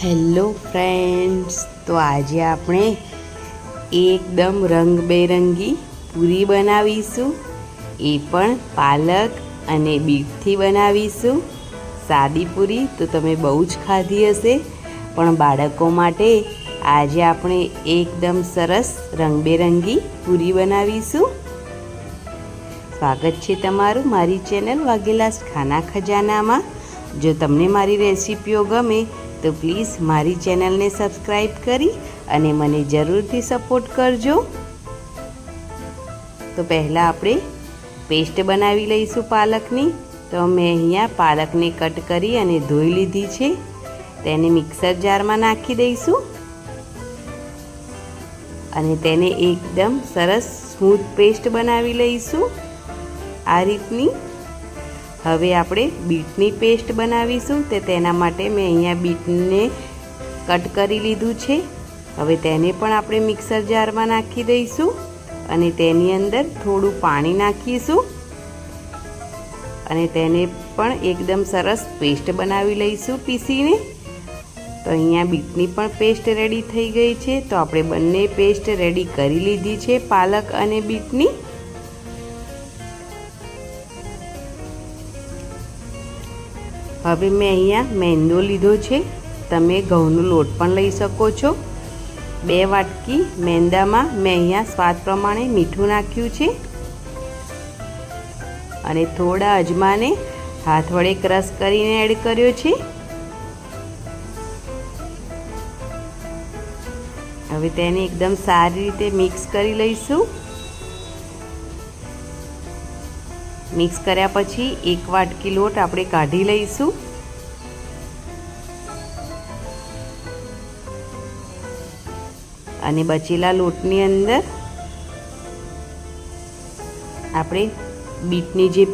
Hello friends, તો આજે આપણે એકદમ રંગબેરંગી પૂરી બનાવીશું. એ પણ પાલક અને બીટથી બનાવીશું. સાદી પૂરી તો તમે બહુ જ ખાધી હશે, પણ બાળકો માટે આજે આપણે એકદમ સરસ રંગબેરંગી પૂરી બનાવીશું. સ્વાગત છે તમારું મારી ચેનલ વાઘેલાસ ખાના ખજાનામાં. જો તમને મારી રેસિપીઓ ગમે તો પ્લીઝ મારી ચેનલને સબસ્ક્રાઈબ કરી અને મને જરૂરથી સપોર્ટ કરજો. તો પહેલાં આપણે પેસ્ટ બનાવી લઈશું પાલકની. તો મેં અહીંયા પાલકને કટ કરી અને ધોઈ લીધી છે. તેને મિક્સર જારમાં નાખી દઈશું. અને તેને એકદમ સરસ સ્મૂથ પેસ્ટ બનાવી લઈશું. આ રીતની હવે આપણે બીટની પેસ્ટ બનાવીશું તે તેના માટે મેં અહીંયા બીટને કટ કરી લીધું છે. હવે તેને પણ આપણે મિક્સર જારમાં નાખી દઈશું અને તેની અંદર થોડું પાણી નાખીશું. અને તેને પણ એકદમ સરસ પેસ્ટ બનાવી લઈશું પીસીને. તો અહીંયા બીટની પણ પેસ્ટ રેડી થઈ ગઈ છે. તો આપણે બંને પેસ્ટ રેડી કરી લીધી છે પાલક અને બીટની. હવે મેં અહીંયા મેંદો લીધો છે. તમે ઘઉંનો લોટ પણ લઈ શકો છો. બે વાટકી મેંદામાં મેં અહીંયા સ્વાદ પ્રમાણે મીઠું નાખ્યું છે. અને થોડા અજમાને હાથ વડે ક્રશ કરીને એડ કર્યો છે. હવે તેને એકદમ સારી રીતે મિક્સ કરી લઈશું. મિક્સ કર્યા પછી એક વાટકી લોટ આપણે કાઢી લઈશું. અને બચેલા લોટની અંદર આપણે બીટની જે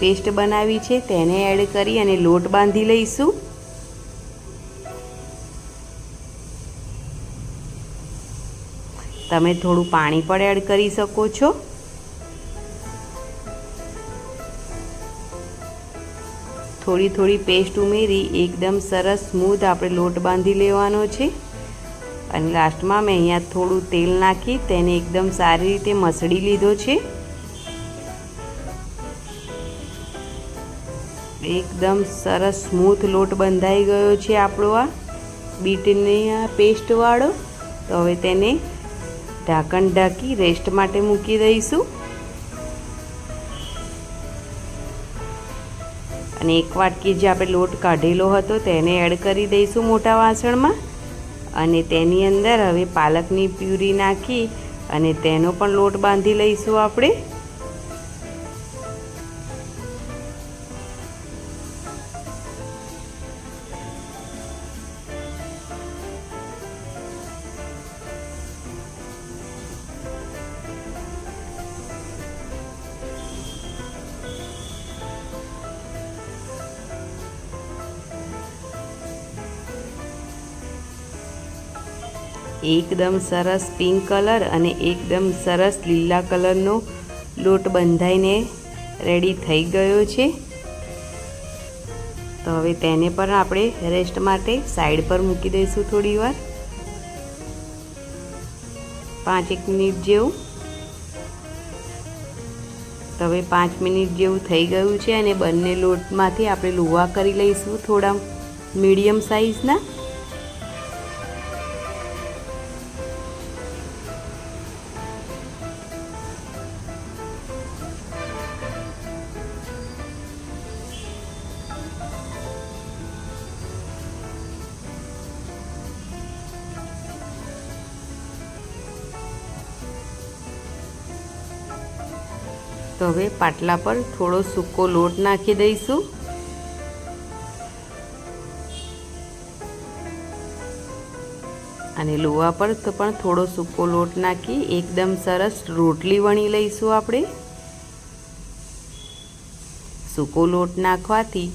પેસ્ટ બનાવી છે તેને એડ કરી અને લોટ બાંધી લઈશું. તમે થોડું પાણી પણ એડ કરી શકો છો. થોડી થોડી પેસ્ટ ઉમેરી, એકદમ સરસ સ્મૂથ આપણે લોટ બાંધી લેવાનો છે. અને લાસ્ટમાં મેં અહીંયા થોડું તેલ નાખી, તેને એકદમ સારી રીતે મસળી લીધો છે. એકદમ સરસ સ્મૂથ લોટ બંધાઈ ગયો છે આપણો આ બીટની આ પેસ્ટવાળો તો હવે તેને ઢાંકણ ઢાંકી રેસ્ટ માટે મૂકી દઈશું. અને એક વાટકી જે આપણે લોટ કાઢેલો હતો તેને એડ કરી દઈશું મોટા વાસણમાં. અને તેની અંદર હવે પાલકની પ્યુરી નાખી અને તેનો પણ લોટ બાંધી લઈશું આપણે. એકદમ સરસ પિંક કલર અને એકદમ સરસ લીલા કલરનો લોટ બંધાઈને રેડી થઈ ગયો છે. તો હવે તેને પણ આપણે રેસ્ટ માટે સાઈડ પર મૂકી દઈશું થોડી વાર. પાંચ એક મિનિટ જેવું. તો હવે પાંચ મિનિટ જેવું થઈ ગયું છે અને બંને લોટમાંથી આપણે લુવા કરી લઈશું થોડા મીડિયમ સાઇઝના તો હવે પાટલા પર થોડો સૂકો લોટ નાખી દઈશું. અને લોવા પર તો પણ થોડો સૂકો લોટ નાખી એકદમ સરસ રોટલી વણી લઈશું આપણે. સૂકો લોટ નાખવાથી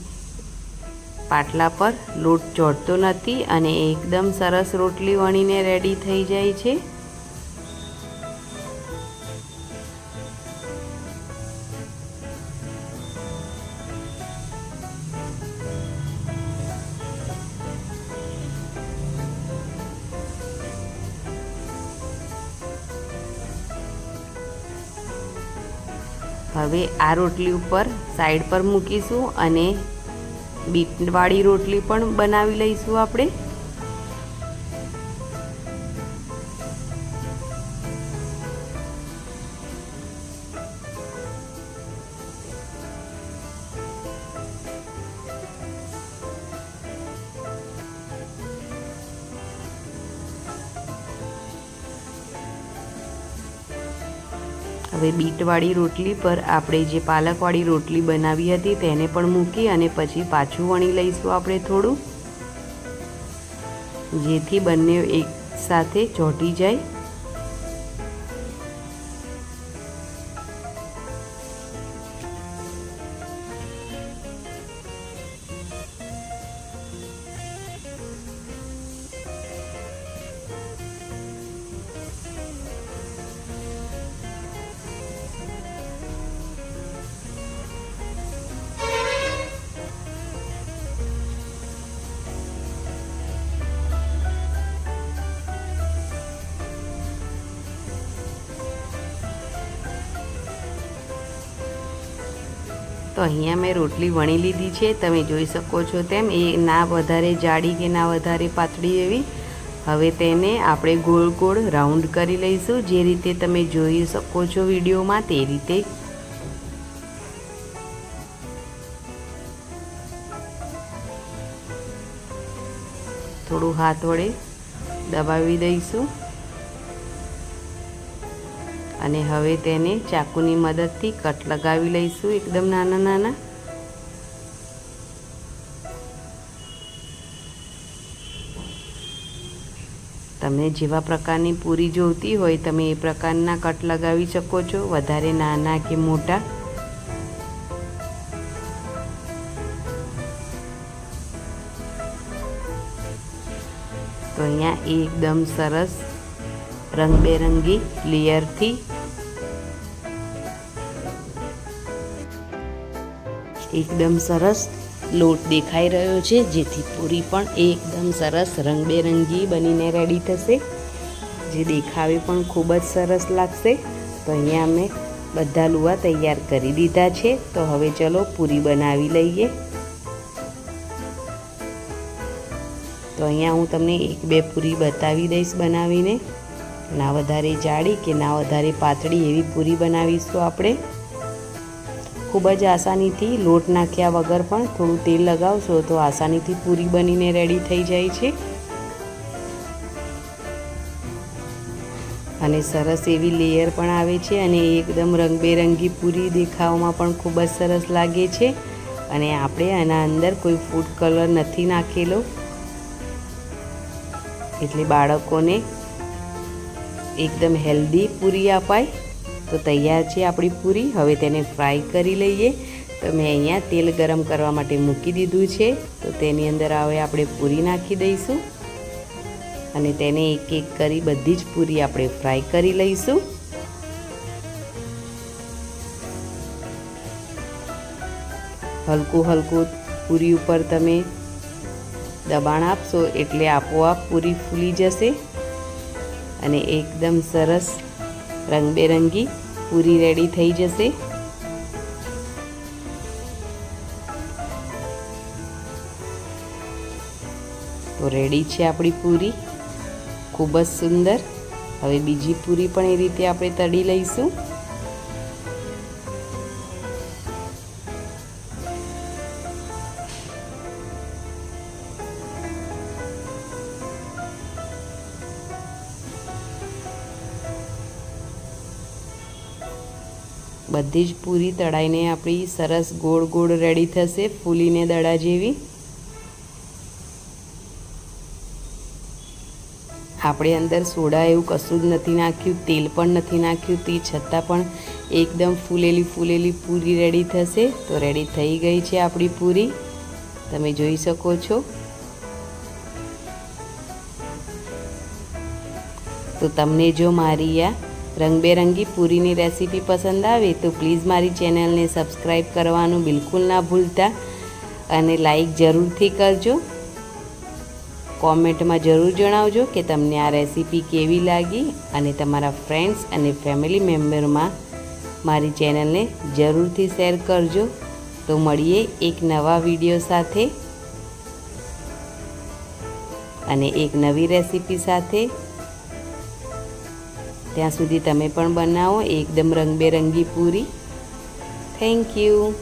પાટલા પર લોટ ચોટતો નથી અને એકદમ સરસ રોટલી વણીને રેડી થઈ જાય છે. હવે આ રોટલી ઉપર સાઈડ પર મૂકીશું અને બીટવાળી રોટલી પણ બનાવી લઈશું આપણે. હવે બીટવાળી રોટલી પર આપણે જે પાલકવાળી રોટલી બનાવી હતી તેને પણ મૂકી અને પછી પાછું વણી લઈશું આપણે થોડું. જેથી બંને એક સાથે ચોંટી જાય. તો અહીંયા મેં રોટલી વણી લીધી છે. તમે જોઈ શકો છો તેમ એ ના વધારે જાડી કે ના વધારે પાતળી એવી. હવે તેને આપણે ગોળ ગોળ રાઉન્ડ કરી લઈશું. જે રીતે તમે જોઈ શકો છો વિડીયોમાં તે રીતે. થોડું હાથ વડે દબાવી દઈશું. અને હવે તેને ચાકુની મદદથી કટ લગાવી લઈશું એકદમ નાના નાના. તમને જેવા પ્રકારની પૂરી જોઈતી હોય તમે એ પ્રકારના કટ લગાવી શકો છો, વધારે નાના કે મોટા. તો અહીંયા એકદમ સરસ રંગબેરંગી લેયરથી એકદમ સરસ લોટ દેખાઈ રહ્યો છે, જેથી પૂરી પણ એકદમ સરસ રંગબેરંગી બનીને રેડી થશે. જે દેખાવે પણ ખૂબ જ સરસ લાગશે. તો અહીંયા અમે બધા લુવા તૈયાર કરી દીધા છે. તો હવે ચલો પૂરી બનાવી લઈએ. તો અહીંયા હું તમને એક બે પૂરી બતાવી દઈશ બનાવીને. ના વધારે જાડી કે ના વધારે પાતળી એવી પૂરી બનાવીશું આપણે. ખૂબ જ આસાનીથી લોટ નાખ્યા વગર પણ થોડું તેલ લગાવશો તો આસાનીથી પૂરી બનીને રેડી થઈ જાય છે. અને સરસ એવી લેયર પણ આવે છે અને એકદમ રંગબેરંગી પૂરી દેખાવામાં પણ ખૂબ જ સરસ લાગે છે. અને આપણે આના અંદર કોઈ ફૂડ કલર નથી નાખેલો. એટલે બાળકોને એકદમ હેલ્ધી પૂરી અપાય. તો તૈયાર છે આપણી પૂરી. હવે તેને ફ્રાય કરી લઈએ. તો મેં અહીંયા તેલ ગરમ કરવા માટે મૂકી દીધું છે. તો તેની અંદર હવે આપણે પૂરી નાખી દઈશું. અને તેને એક એક કરી બધી જ પૂરી આપણે ફ્રાય કરી લઈશું. હલકું હલકું પૂરી ઉપર તમે દબાણ આપશો એટલે આપોઆપ પૂરી ફૂલી જશે. અને એકદમ સરસ રંગબેરંગી પૂરી રેડી થઈ જશે. તો રેડી છે આપણી પૂરી. ખૂબ જ સુંદર. હવે બીજી પૂરી પણ એ રીતે આપણે તળી લઈશું. બધી જ પૂરી તળાઈને આપણી સરસ ગોળ ગોળ રેડી થશે, ફૂલીને દડા જેવી. આપણે અંદર સોડા એવું કશું જ નથી નાખ્યું, તેલ પણ નથી નાખ્યું, તે છતાં પણ એકદમ ફૂલેલી ફૂલેલી પૂરી રેડી થશે. તો રેડી થઈ ગઈ છે આપણી પૂરી. તમે જોઈ શકો છો. તો તમને જો મારી આ રંગબેરંગી પૂરીની રેસીપી પસંદ આવે તો પ્લીઝ મારી ચેનલને સબસ્ક્રાઈબ કરવાનું બિલકુલ ના ભૂલતા અને લાઈક જરૂરથી કરજો. કોમેન્ટમાં જરૂર જણાવજો કે તમને આ રેસીપી કેવી લાગી અને તમારા ફ્રેન્ડ્સ અને ફેમિલી મેમ્બરમાં મારી ચેનલને જરૂરથી શેર કરજો. તો મળીએ એક નવા વીડિયો સાથે. અને એક નવી રેસીપી સાથે. ત્યાં સુધી તમે પણ બનાવો એકદમ રંગબેરંગી પૂરી. Thank you